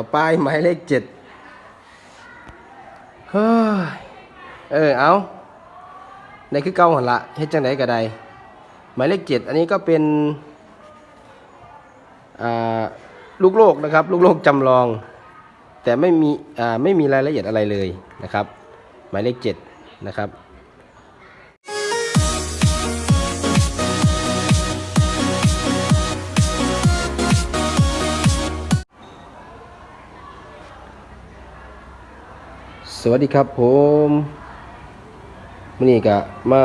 ต่อไปหมายเลขเจ็ดเฮ้ยเออเอาในคือเก้าหันละเฮ็ดจังไดก็ได้หมายเลขเจ็ดอันนี้ก็เป็นลูกโลกนะครับ ลูกโลกจำลอง แต่ไม่มีไม่มีรายละเอียดอะไรเลยนะครับ หมายเลขเจ็ดนะครับ สวัสดีครับผมมื่อนี้ก็มา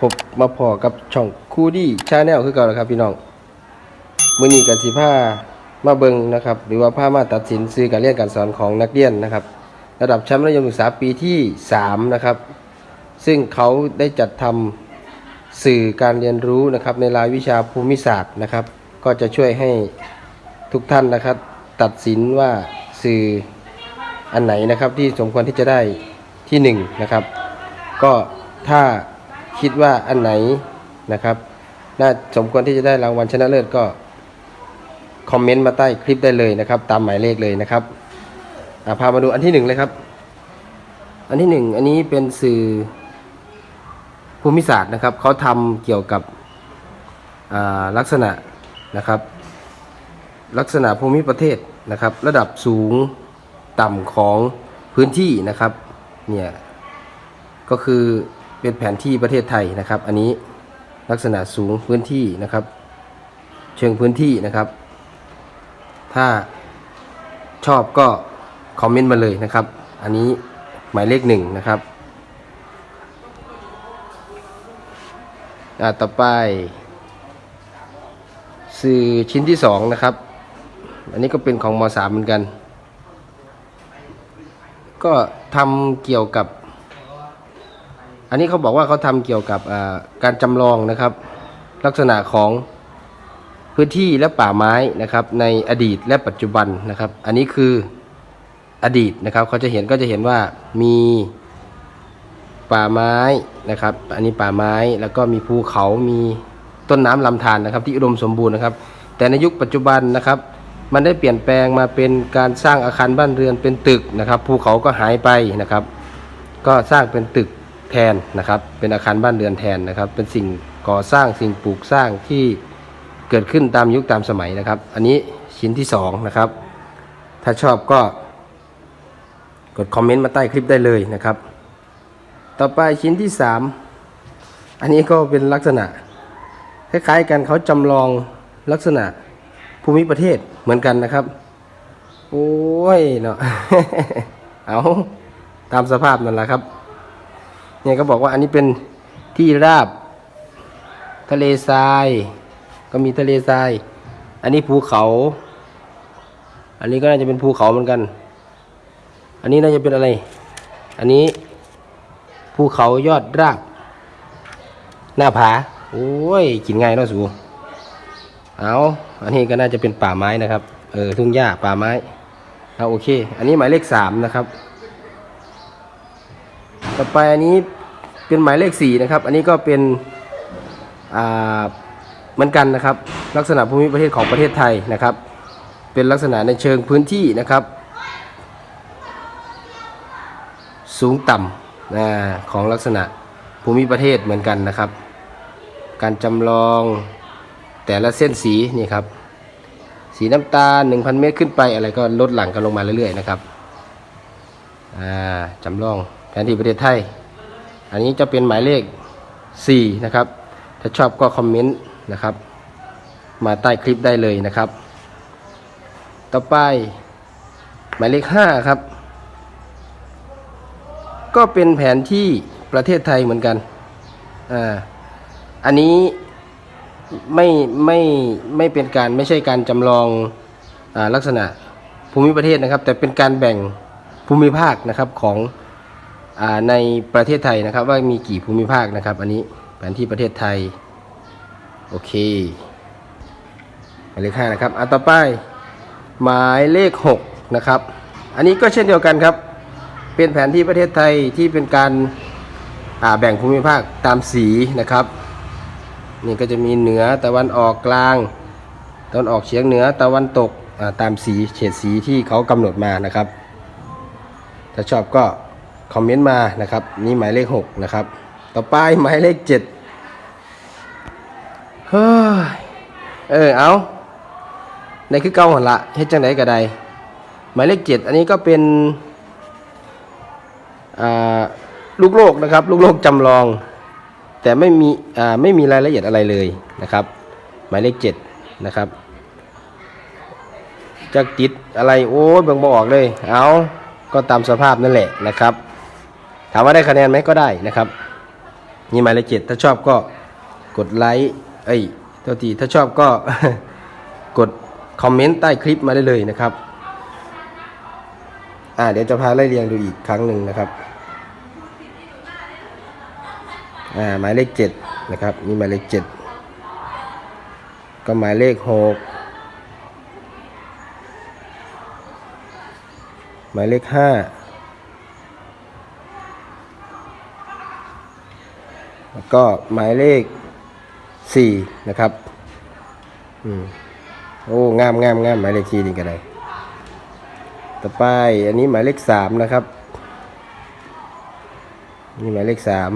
พบมาพอกับช่องคูดี้ชาแนลคือเก่าแล้วครับพี่น้องมื่อนี้กันสิผ้ามาเบิงนะครับ หรือว่าผ้ามาตัดสินซื้อการเรียนการสอนของนักเรียนนะครับ ระดับชั้นมัธยมศึกษาปีที่ 3 นะครับ ซึ่งเขาได้จัดทำสื่อการเรียนรู้นะครับในรายวิชาภูมิศาสตร์นะครับ ก็จะช่วยให้ทุกท่านนะครับ ตัดสินว่าสื่อ อันไหนนะครับที่สมควรที่จะได้ที่หนึ่งนะครับ ก็ถ้าคิดว่าอันไหนนะครับน่าสมควรที่จะได้รางวัลชนะเลิศก็คอมเมนต์มาใต้คลิปได้เลยนะครับ ตามหมายเลขเลยนะครับอะพามาดูอันที่หนึ่งเลยครับ อันที่หนึ่งอันนี้เป็นสื่อภูมิศาสตร์นะครับเขาทำเกี่ยวกับลักษณะนะครับ ลักษณะภูมิประเทศนะครับ ระดับสูง ต่ำของพื้นที่นะครับเนี่ยก็คือเป็นแผนที่ประเทศไทยนะครับ อันนี้ลักษณะสูงพื้นที่นะครับ เชิงพื้นที่นะครับ ถ้าชอบก็คอมเมนต์มาเลยนะครับ อันนี้หมายเลขหนึ่งนะครับอ่าต่อไป สื่อชิ้นที่สองนะครับ อันนี้ก็เป็นของมสามเหมือนกัน ก็ทำเกี่ยวกับ อันนี้เขาบอกว่าเขาทำเกี่ยวกับการจำลองนะครับ ลักษณะของพื้นที่และป่าไม้นะครับ ในอดีตและปัจจุบันนะครับ อันนี้คืออดีตนะครับเขาจะเห็นก็จะเห็นว่ามีป่าไม้นะครับ อันนี้ป่าไม้แล้วก็มีภูเขามีต้นน้ำลำธารนะครับ ที่อุดมสมบูรณ์นะครับ แต่ในยุคปัจจุบันนะครับ มันได้เปลี่ยนแปลงมาเป็นการสร้างอาคารบ้านเรือนเป็นตึกนะครับภูเขาก็หายไปนะครับ ก็สร้างเป็นตึกแทนนะครับ เป็นอาคารบ้านเรือนแทนนะครับ เป็นสิ่งก่อสร้างสิ่งปลูกสร้างที่เกิดขึ้นตามยุคตามสมัยนะครับ อันนี้ชิ้นที่สองนะครับ ถ้าชอบก็กดคอมเมนต์มาใต้คลิปได้เลยนะครับ ต่อไปชิ้นที่สามอันนี้ก็เป็นลักษณะ คล้ายๆกันเขาจำลองลักษณะภูมิประเทศ เหมือนกันนะครับ โอ้ยเนาะ เอาตามสภาพนั่นแหละครับ เนี่ยก็บอกว่าอันนี้เป็นที่ราบ ทะเลทราย ก็มีทะเลทราย อันนี้ภูเขา อันนี้ก็น่าจะเป็นภูเขาเหมือนกัน อันนี้น่าจะเป็นอะไร อันนี้ภูเขายอดราบ หน้าผา โอ้ย กินง่ายเนาะสู เอาอันนี้ก็น่าจะเป็นป่าไม้นะครับ เออทุ่งหญ้าป่าไม้เอาโอเค อันนี้หมายเลขสามนะครับ ต่อไปอันนี้เป็นหมายเลขสี่นะครับ อันนี้ก็เป็นอ่าเหมือนกันนะครับ ลักษณะภูมิประเทศของประเทศไทยนะครับ เป็นลักษณะในเชิงพื้นที่นะครับ สูงต่ำนะของลักษณะภูมิประเทศเหมือนกันนะครับ การจำลอง แต่ละเส้นสีนี่ครับ สีน้ำตาล 1,000 เมตรขึ้นไปอะไรก็ลดหลั่งกันลงมาเรื่อยๆนะครับจำลองแผนที่ประเทศไทย อันนี้จะเป็นหมายเลข 4 นะครับ ถ้าชอบก็คอมเมนต์นะครับ มาใต้คลิปได้เลยนะครับ ต่อไปหมายเลข 5 ครับ ก็เป็นแผนที่ประเทศไทยเหมือนกัน อ่า อันนี้ ไม่ไม่ไม่เป็นการไม่ใช่การจำลองอลักษณะภูมิประเทศนะครับ แต่เป็นการแบ่งภูมิภาคนะครับของอในประเทศไทยนะครับ ว่ามีกี่ภูมิภาคนะครับ อันนี้แผนที่ประเทศไทย โอเคหมายเลขห้านะครับอะต่อไปหมายเลขหกนะครับ อันนี้ก็เช่นเดียวกันครับ เป็นแผนที่ประเทศไทยที่เป็นการาแบ่งภูมิภาคตามสีนะครับ นี่ก็จะมีเหนือตะวันออกกลางตะวันออกเฉียงเหนือตะวันตกาตามสีเฉดสีที่เขากำหนดมานะครับ ถ้าชอบก็คอมเมนต์มานะครับ นี่หมายเลข 6 นะครับ ต่อไปหมายเลข 7 เฮ้ย เออเอาในคือเก่าหันละเฮ็ดจังไดก็ได้หมายเลข 7 อันนี้ก็เป็นลูกโลกนะครับ ลูกโลกจำลอง แต่ไม่มีอ่าไม่มีรายละเอียดอะไรเลยนะครับ หมายเลข7นะครับจะติดอะไรโอ้ยเบิ่งบอออกเลย เอาก็ตามสภาพนั่นแหละนะครับ ถามว่าได้คะแนนไหมก็ได้นะครับนี่หมายเลขเจ็ดถ้าชอบก็กดไลค์เอ้ยเท่าทีถ้าชอบก็กดคอมเมนต์ใต้คลิปมาได้เลยนะครับ อ่าเดี๋ยวจะพาไล่เรียงดูอีกครั้งหนึ่งนะครับ อ่าหมายเลขเจ็ดนะครับ นี่หมายเลขเจ็ดก็หมายเลขหกหมายเลขห้าแล้วก็หมายเลขสี่นะครับ อืม โอ้ งามงามงามหมายเลขสี่นี่ก็ได้ต่อไป อันนี้หมายเลขสามนะครับ นี่หมายเลขสาม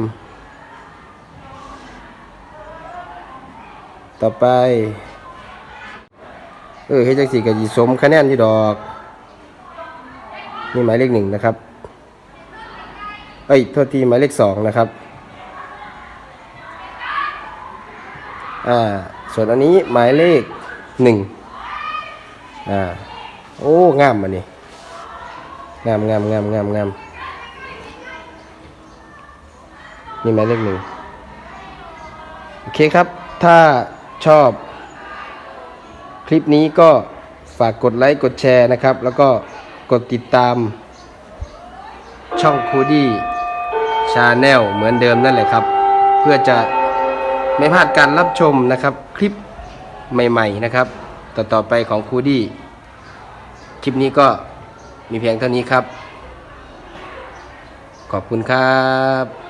ต่อไป เออเฮจังสี่ก็สิสมคะแนนที่ดอก นี่หมายเลขหนึ่งนะครับ เอ้ยโทษทีหมายเลขสองนะครับ อ่า ส่วนอันนี้หมายเลขหนึ่งอ่า โอ้งามอันนี้งามงามงามงามงามนี่หมายเลขหนึ่งโอเคครับ ถ้า ชอบ คลิปนี้ก็ฝากกดไลค์กดแชร์นะครับ แล้วก็กดติดตาม ช่องคูดี้ชาแนลเหมือนเดิมนั่นแหละครับ เพื่อจะไม่พลาดการรับชมนะครับ คลิปใหม่ ๆนะครับ ต่อๆไปของคูดี้คลิปนี้ก็มีเพียงเท่านี้ครับ ขอบคุณครับ